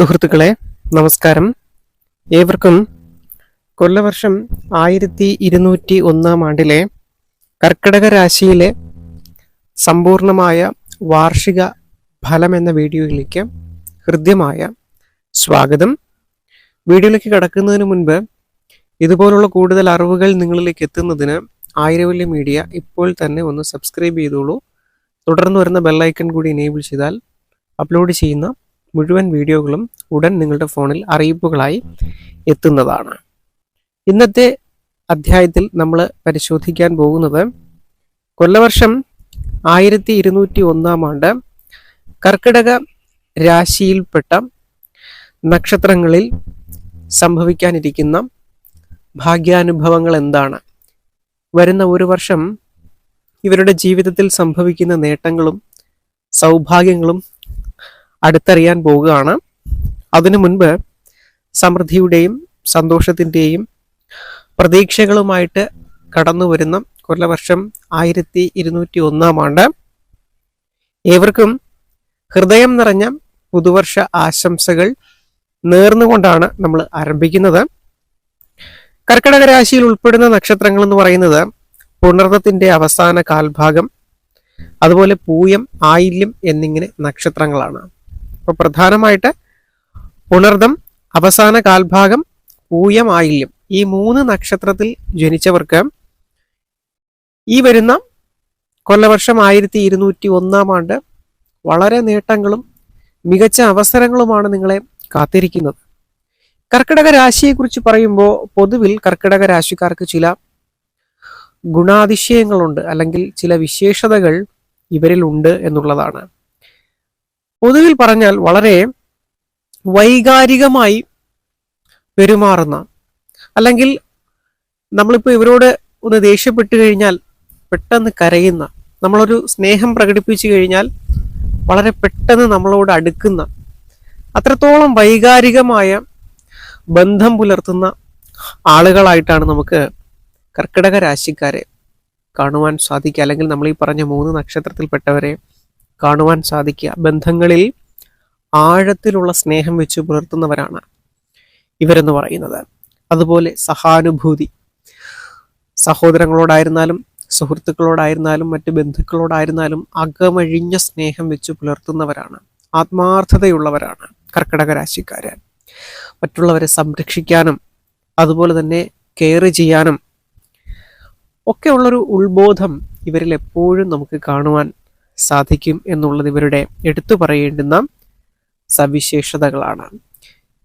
സുഹൃത്തുക്കളെ നമസ്കാരം. ഏവർക്കും കൊല്ലവർഷം ആയിരത്തി ഇരുന്നൂറ്റി ഒന്നാം ആണ്ടിലെ കർക്കിടക രാശിയിലെ സമ്പൂർണമായ വാർഷിക ഫലം എന്ന വീഡിയോയിലേക്ക് ഹൃദ്യമായ സ്വാഗതം. വീഡിയോയിലേക്ക് കടക്കുന്നതിന് മുൻപ് ഇതുപോലുള്ള കൂടുതൽ അറിവുകൾ നിങ്ങളിലേക്ക് എത്തുന്നതിന് ആയിരവല്യ മീഡിയ ഇപ്പോൾ തന്നെ ഒന്ന് സബ്സ്ക്രൈബ് ചെയ്തോളൂ. തുടർന്ന് വരുന്ന ബെല്ലൈക്കൺ കൂടി എനേബിൾ ചെയ്താൽ അപ്ലോഡ് ചെയ്യുന്ന മുഴുവൻ വീഡിയോകളും ഉടൻ നിങ്ങളുടെ ഫോണിൽ അറിയിപ്പുകളായി എത്തുന്നതാണ്. ഇന്നത്തെ അധ്യായത്തിൽ നമ്മൾ പരിശോധിക്കാൻ പോകുന്നത് കൊല്ലവർഷം ആയിരത്തി ഇരുന്നൂറ്റി ഒന്നാം ആണ്ട് കർക്കിടക രാശിയിൽപ്പെട്ട നക്ഷത്രങ്ങളിൽ സംഭവിക്കാനിരിക്കുന്ന ഭാഗ്യാനുഭവങ്ങൾ എന്താണ്? വരുന്ന ഒരു വർഷം ഇവരുടെ ജീവിതത്തിൽ സംഭവിക്കുന്ന നേട്ടങ്ങളും സൗഭാഗ്യങ്ങളും അടുത്തറിയാൻ പോവുകയാണ് അതിനു മുൻപ് സമൃദ്ധിയുടെയും സന്തോഷത്തിന്റെയും പ്രതീക്ഷകളുമായിട്ട് കടന്നു വരുന്ന കൊല്ലവർഷം ആയിരത്തി ഇരുന്നൂറ്റി ഒന്നാം ആണ്ട് ഏവർക്കും ഹൃദയം നിറഞ്ഞ പുതുവർഷ ആശംസകൾ നേർന്നുകൊണ്ടാണ് നമ്മൾ ആരംഭിക്കുന്നത്. കർക്കിടക രാശിയിൽ ഉൾപ്പെടുന്ന നക്ഷത്രങ്ങൾ എന്ന് പറയുന്നത് പുണർന്നത്തിന്റെ അവസാന കാൽഭാഗം അതുപോലെ പൂയം ആയില്യം എന്നിങ്ങനെ നക്ഷത്രങ്ങളാണ്. അപ്പൊ പ്രധാനമായിട്ട് പുണർദം അവസാന കാൽഭാഗം പൂയം ആയില്യം ഈ മൂന്ന് നക്ഷത്രത്തിൽ ജനിച്ചവർക്ക് ഈ വരുന്ന കൊല്ലവർഷം ആയിരത്തി ഇരുന്നൂറ്റി ഒന്നാം ആണ്ട് വളരെ നേട്ടങ്ങളും മികച്ച അവസരങ്ങളുമാണ് നിങ്ങളെ കാത്തിരിക്കുന്നത്. കർക്കിടക രാശിയെക്കുറിച്ച് പറയുമ്പോൾ പൊതുവിൽ കർക്കിടക രാശിക്കാർക്ക് ചില ഗുണാതിശയങ്ങളുണ്ട് അല്ലെങ്കിൽ ചില വിശേഷതകൾ ഇവരിൽ ഉണ്ട് എന്നുള്ളതാണ്. പൊതുവിൽ പറഞ്ഞാൽ വളരെ വൈകാരികമായി പെരുമാറുന്ന അല്ലെങ്കിൽ നമ്മളിപ്പോൾ ഇവരോട് ഒന്ന് ദേഷ്യപ്പെട്ട് കഴിഞ്ഞാൽ പെട്ടെന്ന് കരയുന്ന നമ്മളൊരു സ്നേഹം പ്രകടിപ്പിച്ചു കഴിഞ്ഞാൽ വളരെ പെട്ടെന്ന് നമ്മളോട് അടുക്കുന്ന അത്രത്തോളം വൈകാരികമായ ബന്ധം പുലർത്തുന്ന ആളുകളായിട്ടാണ് നമുക്ക് കർക്കിടക രാശിക്കാരെ കാണുവാൻ സാധിക്കുക. അല്ലെങ്കിൽ നമ്മൾ ഈ പറഞ്ഞ മൂന്ന് നക്ഷത്രത്തിൽപ്പെട്ടവരെ കാണുവാൻ സാധിക്കുക. ബന്ധങ്ങളിൽ ആഴത്തിലുള്ള സ്നേഹം വെച്ച് പുലർത്തുന്നവരാണ് ഇവരെന്ന് പറയുന്നത്. അതുപോലെ സഹാനുഭൂതി. സഹോദരങ്ങളോടായിരുന്നാലും സുഹൃത്തുക്കളോടായിരുന്നാലും മറ്റ് ബന്ധുക്കളോടായിരുന്നാലും അകമഴിഞ്ഞ സ്നേഹം വെച്ച് പുലർത്തുന്നവരാണ്. ആത്മാർത്ഥതയുള്ളവരാണ് കർക്കിടക രാശിക്കാര് മറ്റുള്ളവരെ സംരക്ഷിക്കാനും അതുപോലെ തന്നെ കെയർ ചെയ്യാനും ഒക്കെയുള്ളൊരു ഉത്ബോധം ഇവരിൽ എപ്പോഴും നമുക്ക് കാണുവാൻ സാധിക്കും എന്നുള്ളത് ഇവരുടെ എടുത്തു പറയേണ്ടുന്ന സവിശേഷതകളാണ്.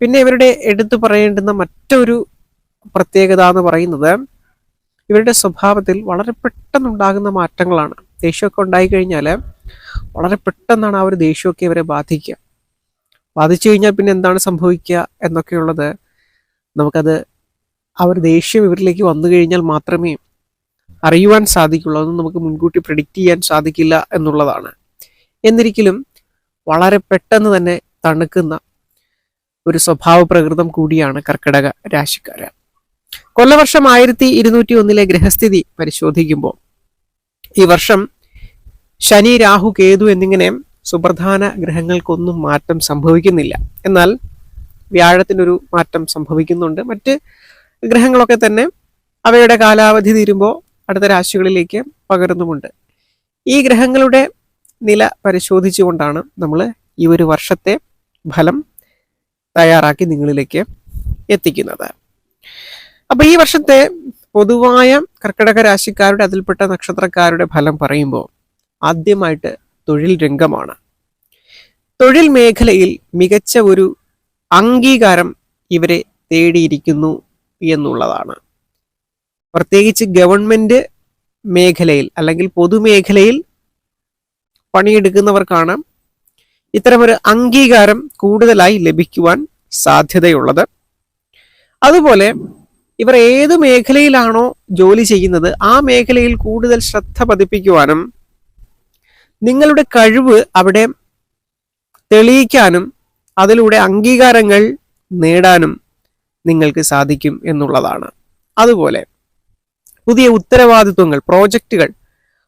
പിന്നെ ഇവരുടെ എടുത്തു പറയേണ്ടുന്ന മറ്റൊരു പ്രത്യേകത എന്ന് പറയുന്നത് ഇവരുടെ സ്വഭാവത്തിൽ വളരെ പെട്ടെന്നുണ്ടാകുന്ന മാറ്റങ്ങളാണ്. ദേഷ്യമൊക്കെ ഉണ്ടായിക്കഴിഞ്ഞാൽ വളരെ പെട്ടെന്നാണ് ആ ഒരു ദേഷ്യമൊക്കെ ഇവരെ ബാധിക്കുക. ബാധിച്ചു കഴിഞ്ഞാൽ പിന്നെ എന്താണ് സംഭവിക്കുക എന്നൊക്കെയുള്ളത് നമുക്കത് ആ ഒരു ദേഷ്യം ഇവരിലേക്ക് വന്നു കഴിഞ്ഞാൽ മാത്രമേ അറിയുവാൻ സാധിക്കുള്ളൂ. അതൊന്നും നമുക്ക് മുൻകൂട്ടി പ്രിഡിക്റ്റ് ചെയ്യാൻ സാധിക്കില്ല എന്നുള്ളതാണ്. എന്നിരിക്കലും വളരെ പെട്ടെന്ന് തന്നെ തണുക്കുന്ന ഒരു സ്വഭാവ പ്രകൃതം കൂടിയാണ് കർക്കിടക രാശിക്കാര്. കൊല്ലവർഷം ആയിരത്തി ഇരുന്നൂറ്റി ഒന്നിലെ ഗ്രഹസ്ഥിതി പരിശോധിക്കുമ്പോൾ ഈ വർഷം ശനി രാഹു കേതു എന്നിങ്ങനെ സുപ്രധാന ഗ്രഹങ്ങൾക്കൊന്നും മാറ്റം സംഭവിക്കുന്നില്ല. എന്നാൽ വ്യാഴത്തിനൊരു മാറ്റം സംഭവിക്കുന്നുണ്ട്. മറ്റ് ഗ്രഹങ്ങളൊക്കെ തന്നെ അവയുടെ കാലാവധി തീരുമ്പോൾ അടുത്ത രാശികളിലേക്ക് പകരുന്നുമുണ്ട്. ഈ ഗ്രഹങ്ങളുടെ നില പരിശോധിച്ചുകൊണ്ടാണ് നമ്മൾ ഈ ഒരു വർഷത്തെ ഫലം തയ്യാറാക്കി നിങ്ങളിലേക്ക് എത്തിക്കുന്നത്. അപ്പൊ ഈ വർഷത്തെ പൊതുവായ കർക്കിടക രാശിക്കാരുടെ അതിൽപ്പെട്ട നക്ഷത്രക്കാരുടെ ഫലം പറയുമ്പോൾ ആദ്യമായിട്ട് തൊഴിൽ രംഗമാണ്. തൊഴിൽ മേഖലയിൽ മികച്ച ഒരു അംഗീകാരം ഇവരെ തേടിയിരിക്കുന്നു എന്നുള്ളതാണ്. പ്രത്യേകിച്ച് ഗവൺമെന്റ് മേഖലയിൽ അല്ലെങ്കിൽ പൊതുമേഖലയിൽ പണിയെടുക്കുന്നവർക്കാണ് ഇത്തരമൊരു അംഗീകാരം കൂടുതലായി ലഭിക്കുവാൻ സാധ്യതയുള്ളത്. അതുപോലെ ഇവർ ഏത് മേഖലയിലാണോ ജോലി ചെയ്യുന്നത് ആ മേഖലയിൽ കൂടുതൽ ശ്രദ്ധ പതിപ്പിക്കുവാനും നിങ്ങളുടെ കഴിവ് അവിടെ തെളിയിക്കാനും അതിലൂടെ അംഗീകാരങ്ങൾ നേടാനും നിങ്ങൾക്ക് സാധിക്കും എന്നുള്ളതാണ്. അതുപോലെ പുതിയ ഉത്തരവാദിത്വങ്ങൾ പ്രോജക്റ്റുകൾ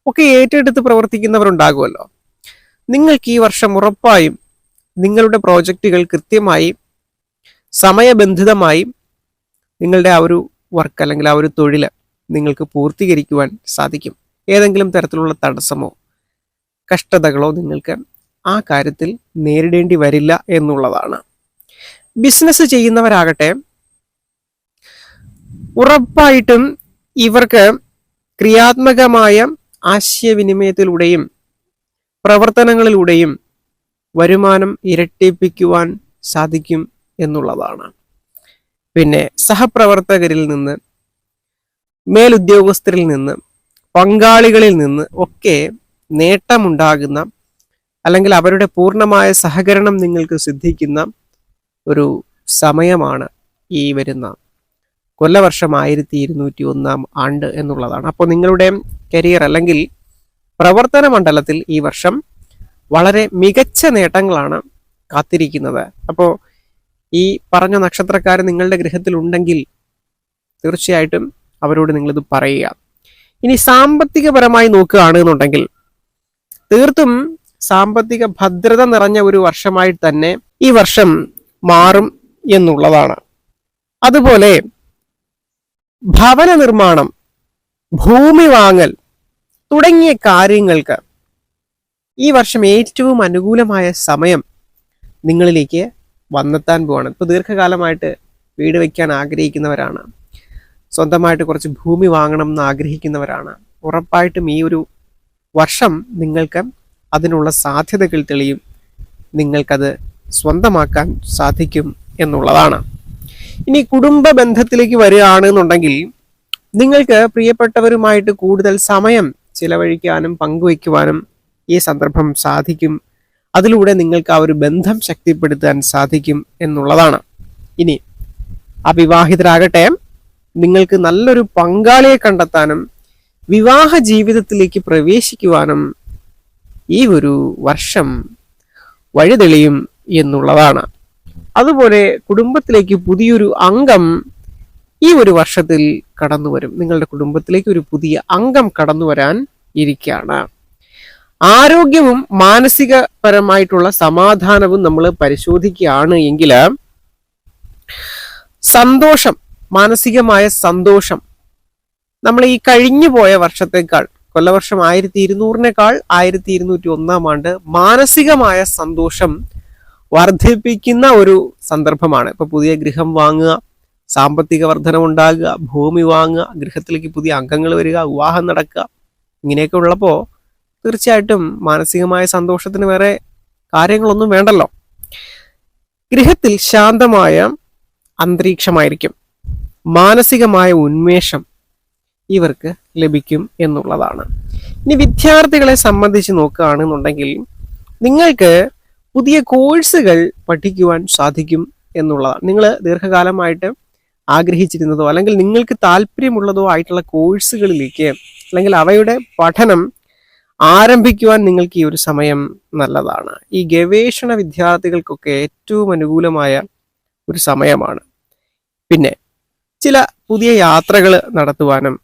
ഒക്കെ ഏറ്റെടുത്ത് പ്രവർത്തിക്കുന്നവരുണ്ടാകുമല്ലോ. നിങ്ങൾക്ക് ഈ വർഷം ഉറപ്പായും നിങ്ങളുടെ പ്രോജക്റ്റുകൾ കൃത്യമായി സമയബന്ധിതമായി നിങ്ങളുടെ ആ ഒരു വർക്ക് അല്ലെങ്കിൽ ആ ഒരു തൊഴിൽ നിങ്ങൾക്ക് പൂർത്തീകരിക്കുവാൻ സാധിക്കും. ഏതെങ്കിലും തരത്തിലുള്ള തടസ്സമോ കഷ്ടതകളോ നിങ്ങൾക്ക് ആ കാര്യത്തിൽ നേരിടേണ്ടി വരില്ല എന്നുള്ളതാണ്. ബിസിനസ് ചെയ്യുന്നവരാകട്ടെ ഉറപ്പായിട്ടും ഇവർക്ക് ക്രിയാത്മകമായ ആശയവിനിമയത്തിലൂടെയും പ്രവർത്തനങ്ങളിലൂടെയും വരുമാനം ഇരട്ടിപ്പിക്കുവാൻ സാധിക്കും എന്നുള്ളതാണ്. പിന്നെ സഹപ്രവർത്തകരിൽ നിന്ന് മേലുദ്യോഗസ്ഥരിൽ നിന്ന് പങ്കാളികളിൽ നിന്ന് ഒക്കെ നേട്ടമുണ്ടാകുന്ന അല്ലെങ്കിൽ അവരുടെ പൂർണമായ സഹകരണം നിങ്ങൾക്ക് സിദ്ധിക്കുന്ന ഒരു സമയമാണ് ഈ വരുന്ന കൊല്ലവർഷം ആയിരത്തി ഇരുന്നൂറ്റി ഒന്നാം ആണ്ട് എന്നുള്ളതാണ്. അപ്പോൾ നിങ്ങളുടെ കരിയർ അല്ലെങ്കിൽ പ്രവർത്തന മണ്ഡലത്തിൽ ഈ വർഷം വളരെ മികച്ച നേട്ടങ്ങളാണ് കാത്തിരിക്കുന്നത്. അപ്പോൾ ഈ പറഞ്ഞ നക്ഷത്രക്കാർ നിങ്ങളുടെ ഗൃഹത്തിൽ ഉണ്ടെങ്കിൽ തീർച്ചയായിട്ടും അവരോട് നിങ്ങളിത് പറയുക. ഇനി സാമ്പത്തികപരമായി നോക്കുകയാണെന്നുണ്ടെങ്കിൽ തീർത്തും സാമ്പത്തിക ഭദ്രത നിറഞ്ഞ ഒരു വർഷമായിട്ട് തന്നെ ഈ വർഷം മാറും എന്നുള്ളതാണ്. അതുപോലെ ഭവന നിർമ്മാണം ഭൂമി വാങ്ങൽ തുടങ്ങിയ കാര്യങ്ങൾക്ക് ഈ വർഷം ഏറ്റവും അനുകൂലമായ സമയം നിങ്ങളിലേക്ക് വന്നെത്താൻ പോവാണ്. ഇപ്പോൾ ദീർഘകാലമായിട്ട് വീട് വയ്ക്കാൻ ആഗ്രഹിക്കുന്നവരാണ്. സ്വന്തമായിട്ട് കുറച്ച് ഭൂമി വാങ്ങണം എന്ന് ആഗ്രഹിക്കുന്നവരാണ്. ഉറപ്പായിട്ടും ഈ ഒരു വർഷം നിങ്ങൾക്ക് അതിനുള്ള സാധ്യതകൾ തെളിയും. നിങ്ങൾക്കത് സ്വന്തമാക്കാൻ സാധിക്കും എന്നുള്ളതാണ്. ഇനി കുടുംബ ബന്ധത്തിലേക്ക് വരികയാണെന്നുണ്ടെങ്കിൽ നിങ്ങൾക്ക് പ്രിയപ്പെട്ടവരുമായിട്ട് കൂടുതൽ സമയം ചിലവഴിക്കാനും പങ്കുവയ്ക്കുവാനും ഈ സന്ദർഭം സാധിക്കും. അതിലൂടെ നിങ്ങൾക്ക് ആ ഒരു ബന്ധം ശക്തിപ്പെടുത്താൻ സാധിക്കും എന്നുള്ളതാണ്. ഇനി അവിവാഹിതരാകട്ടെ നിങ്ങൾക്ക് നല്ലൊരു പങ്കാളിയെ കണ്ടെത്താനും വിവാഹ ജീവിതത്തിലേക്ക് പ്രവേശിക്കുവാനും ഈ ഒരു വർഷം വഴിതെളിയും എന്നുള്ളതാണ്. അതുപോലെ കുടുംബത്തിലേക്ക് പുതിയൊരു അംഗം ഈ ഒരു വർഷത്തിൽ കടന്നു വരും. നിങ്ങളുടെ കുടുംബത്തിലേക്ക് ഒരു പുതിയ അംഗം കടന്നു വരാൻ ഇരിക്കുകയാണ്. ആരോഗ്യവും മാനസികപരമായിട്ടുള്ള സമാധാനവും നമ്മൾ പരിശോധിക്കുകയാണ് എങ്കിൽ സന്തോഷം മാനസികമായ സന്തോഷം. നമ്മൾ ഈ കഴിഞ്ഞു പോയ വർഷത്തേക്കാൾ കൊല്ലവർഷം ആയിരത്തി ഇരുന്നൂറിനേക്കാൾ ആയിരത്തി ഇരുന്നൂറ്റി ഒന്നാം ആണ്ട് മാനസികമായ സന്തോഷം വർദ്ധിപ്പിക്കുന്ന ഒരു സന്ദർഭമാണ്. ഇപ്പൊ പുതിയ ഗൃഹം വാങ്ങുക സാമ്പത്തിക വർധനമുണ്ടാകുക ഭൂമി വാങ്ങുക ഗൃഹത്തിലേക്ക് പുതിയ അംഗങ്ങൾ വരിക വിവാഹം നടക്കുക ഇങ്ങനെയൊക്കെ ഉള്ളപ്പോൾ തീർച്ചയായിട്ടും മാനസികമായ സന്തോഷത്തിന് വേറെ കാര്യങ്ങളൊന്നും വേണ്ടല്ലോ. ഗൃഹത്തിൽ ശാന്തമായ അന്തരീക്ഷമായിരിക്കും. മാനസികമായ ഉന്മേഷം ഇവർക്ക് ലഭിക്കും എന്നുള്ളതാണ്. ഇനി വിദ്യാർത്ഥികളെ സംബന്ധിച്ച് നോക്കുകയാണെന്നുണ്ടെങ്കിൽ നിങ്ങൾക്ക് പുതിയ കോഴ്സുകൾ പഠിക്കുവാൻ സാധിക്കും എന്നുള്ളതാണ്. നിങ്ങൾ ദീർഘകാലമായിട്ട് ആഗ്രഹിച്ചിരുന്നതോ അല്ലെങ്കിൽ നിങ്ങൾക്ക് താല്പര്യമുള്ളതോ ആയിട്ടുള്ള കോഴ്സുകളിലേക്ക് അല്ലെങ്കിൽ അവയുടെ പഠനം ആരംഭിക്കുവാൻ നിങ്ങൾക്ക് ഈ ഒരു സമയം നല്ലതാണ്. ഈ ഗവേഷണ വിദ്യാർത്ഥികൾക്കൊക്കെ ഏറ്റവും അനുകൂലമായ ഒരു സമയമാണ്. പിന്നെ ചില പുതിയ യാത്രകൾ നടത്തുവാനും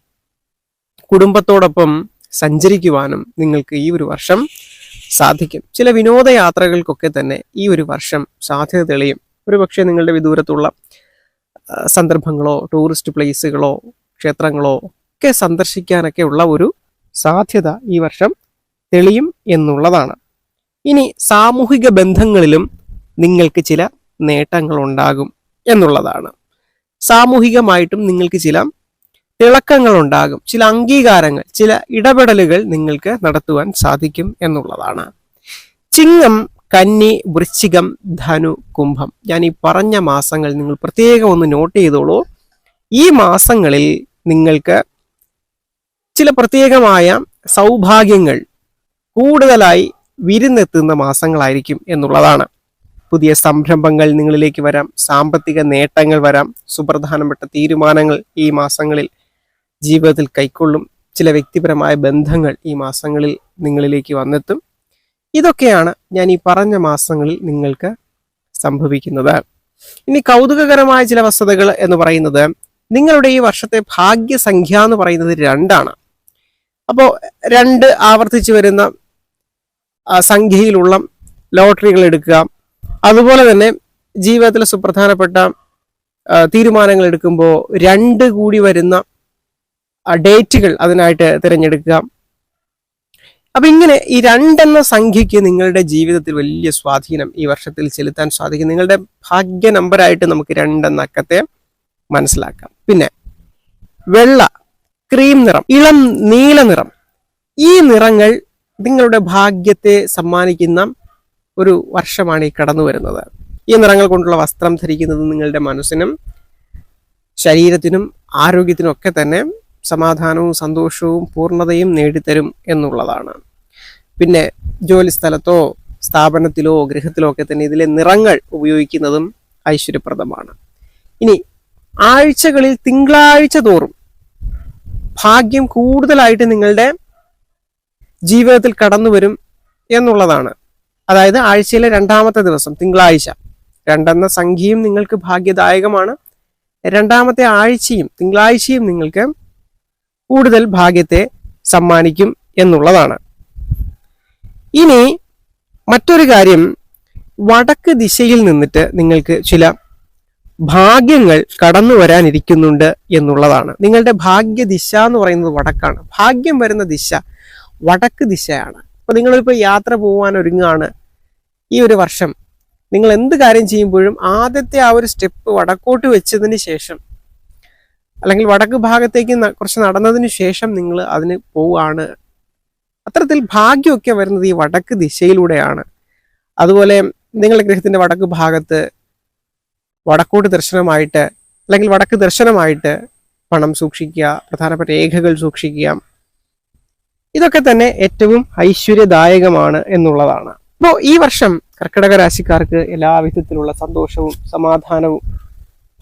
കുടുംബത്തോടൊപ്പം സഞ്ചരിക്കുവാനും നിങ്ങൾക്ക് ഈ ഒരു വർഷം സാധിക്കും. ചില വിനോദയാത്രകൾക്കൊക്കെ തന്നെ ഈ ഒരു വർഷം സാധ്യത തെളിയും. ഒരു പക്ഷേ നിങ്ങളുടെ വിദൂരത്തുള്ള സന്ദർഭങ്ങളോ ടൂറിസ്റ്റ് പ്ലേസുകളോ ക്ഷേത്രങ്ങളോ ഒക്കെ സന്ദർശിക്കാനൊക്കെ ഉള്ള ഒരു സാധ്യത ഈ വർഷം തെളിയും എന്നുള്ളതാണ്. ഇനി സാമൂഹിക ബന്ധങ്ങളിലും നിങ്ങൾക്ക് ചില നേട്ടങ്ങൾ ഉണ്ടാകും എന്നുള്ളതാണ്. സാമൂഹികമായിട്ടും നിങ്ങൾക്ക് ചില തിളക്കങ്ങൾ ഉണ്ടാകും ചില അംഗീകാരങ്ങൾ ചില ഇടപെടലുകൾ നിങ്ങൾക്ക് നടത്തുവാൻ സാധിക്കും എന്നുള്ളതാണ്. ചിങ്ങം കന്നി വൃശ്ചികം ധനു കുംഭം. ഞാൻ ഈ പറഞ്ഞ മാസങ്ങൾ നിങ്ങൾ പ്രത്യേകം ഒന്ന് നോട്ട് ചെയ്തോളൂ. ഈ മാസങ്ങളിൽ നിങ്ങൾക്ക് ചില പ്രത്യേകമായ സൗഭാഗ്യങ്ങൾ കൂടുതലായി വിരുന്നെത്തുന്ന മാസങ്ങളായിരിക്കും എന്നുള്ളതാണ്. പുതിയ സംരംഭങ്ങൾ നിങ്ങളിലേക്ക് വരാം. സാമ്പത്തിക നേട്ടങ്ങൾ വരാം. സുപ്രധാനപ്പെട്ട തീരുമാനങ്ങൾ ഈ മാസങ്ങളിൽ ജീവിതത്തിൽ കൈക്കൊള്ളും ചില വ്യക്തിപരമായ ബന്ധങ്ങൾ ഈ മാസങ്ങളിൽ നിങ്ങളിലേക്ക് വന്നെത്തും. ഇതൊക്കെയാണ് ഞാൻ ഈ പറഞ്ഞ മാസങ്ങളിൽ നിങ്ങൾക്ക് സംഭവിക്കുന്നത്. ഇനി കൗതുകകരമായ ചില വസ്തുതകൾ എന്ന് പറയുന്നത് നിങ്ങളുടെ ഈ വർഷത്തെ ഭാഗ്യസംഖ്യ എന്ന് പറയുന്നത് രണ്ടാണ്. അപ്പോൾ രണ്ട് ആവർത്തിച്ചു വരുന്ന സംഖ്യയിലുള്ള ലോട്ടറികൾ എടുക്കുക. അതുപോലെ തന്നെ ജീവിതത്തിൽ സുപ്രധാനപ്പെട്ട തീരുമാനങ്ങൾ എടുക്കുമ്പോൾ രണ്ട് കൂടി വരുന്ന ഡേറ്റുകൾ അതിനായിട്ട് തിരഞ്ഞെടുക്കുക. അപ്പൊ ഇങ്ങനെ ഈ രണ്ടെന്ന സംഖ്യയ്ക്ക് നിങ്ങളുടെ ജീവിതത്തിൽ വലിയ സ്വാധീനം ഈ വർഷത്തിൽ ചെലുത്താൻ സാധിക്കും. നിങ്ങളുടെ ഭാഗ്യ നമ്പറായിട്ട് നമുക്ക് രണ്ടെന്ന അക്കത്തെ മനസ്സിലാക്കാം. പിന്നെ വെള്ള ക്രീം നിറം ഇളം നീല നിറം. ഈ നിറങ്ങൾ നിങ്ങളുടെ ഭാഗ്യത്തെ സമ്മാനിക്കുന്ന ഒരു വർഷമാണ് ഈ കടന്നു വരുന്നത്. ഈ നിറങ്ങൾ കൊണ്ടുള്ള വസ്ത്രം ധരിക്കുന്നത് നിങ്ങളുടെ മനസ്സിനും ശരീരത്തിനും ആരോഗ്യത്തിനും ഒക്കെ തന്നെ സമാധാനവും സന്തോഷവും പൂർണതയും നേടിത്തരും എന്നുള്ളതാണ്. പിന്നെ ജോലിസ്ഥലത്തോ സ്ഥാപനത്തിലോ ഗൃഹത്തിലോ ഒക്കെ തന്നെ ഇതിലെ നിറങ്ങൾ ഉപയോഗിക്കുന്നതും ഐശ്വര്യപ്രദമാണ്. ഇനി ആഴ്ചകളിൽ തിങ്കളാഴ്ച തോറും ഭാഗ്യം കൂടുതലായിട്ട് നിങ്ങളുടെ ജീവിതത്തിൽ കടന്നു വരും എന്നുള്ളതാണ്. അതായത് ആഴ്ചയിലെ രണ്ടാമത്തെ ദിവസം തിങ്കളാഴ്ച. രണ്ടെന്ന സംഖ്യയും നിങ്ങൾക്ക് ഭാഗ്യദായകമാണ്. രണ്ടാമത്തെ ആഴ്ചയും തിങ്കളാഴ്ചയും നിങ്ങൾക്ക് കൂടുതൽ ഭാഗ്യത്തെ സമ്മാനിക്കും എന്നുള്ളതാണ്. ഇനി മറ്റൊരു കാര്യം വടക്ക് ദിശയിൽ നിന്നിട്ട് നിങ്ങൾക്ക് ചില ഭാഗ്യങ്ങൾ കടന്നു വരാനിരിക്കുന്നുണ്ട് എന്നുള്ളതാണ്. നിങ്ങളുടെ ഭാഗ്യ ദിശ എന്ന് പറയുന്നത് വടക്കാണ്. ഭാഗ്യം വരുന്ന ദിശ വടക്ക് ദിശയാണ്. അപ്പൊ നിങ്ങളിപ്പോൾ യാത്ര പോകാൻ ഒരുങ്ങാണ് ഈ ഒരു വർഷം. നിങ്ങൾ എന്ത് കാര്യം ചെയ്യുമ്പോഴും ആദ്യത്തെ ആ ഒരു സ്റ്റെപ്പ് വടക്കോട്ട് വെച്ചതിന് ശേഷം അല്ലെങ്കിൽ വടക്ക് ഭാഗത്തേക്ക് കുറച്ച് നടന്നതിന് ശേഷം നിങ്ങൾ അതിന് പോവുകയാണ്. അത്തരത്തിൽ ഭാഗ്യമൊക്കെ വരുന്നത് ഈ വടക്ക് ദിശയിലൂടെയാണ്. അതുപോലെ നിങ്ങളുടെ ഗൃഹത്തിന്റെ വടക്ക് ഭാഗത്ത് വടക്കോട്ട് ദർശനമായിട്ട് അല്ലെങ്കിൽ വടക്ക് ദർശനമായിട്ട് പണം സൂക്ഷിക്കുക പ്രധാനപ്പെട്ട രേഖകൾ സൂക്ഷിക്കുക. ഇതൊക്കെ തന്നെ ഏറ്റവും ഐശ്വര്യദായകമാണ് എന്നുള്ളതാണ്. അപ്പോൾ ഈ വർഷം കർക്കിടക രാശിക്കാർക്ക് എല്ലാവിധത്തിലുള്ള സന്തോഷവും സമാധാനവും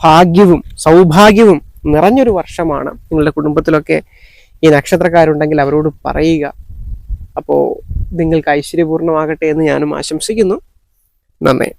ഭാഗ്യവും സൗഭാഗ്യവും നിറഞ്ഞൊരു വർഷമാണ്. നിങ്ങളുടെ കുടുംബത്തിലൊക്കെ ഈ നക്ഷത്രക്കാരുണ്ടെങ്കിൽ അവരോട് പറയുക. അപ്പോൾ നിങ്ങൾക്ക് ഐശ്വര്യപൂർണമാകട്ടെ എന്ന് ഞാനും ആശംസിക്കുന്നു. നന്ദി.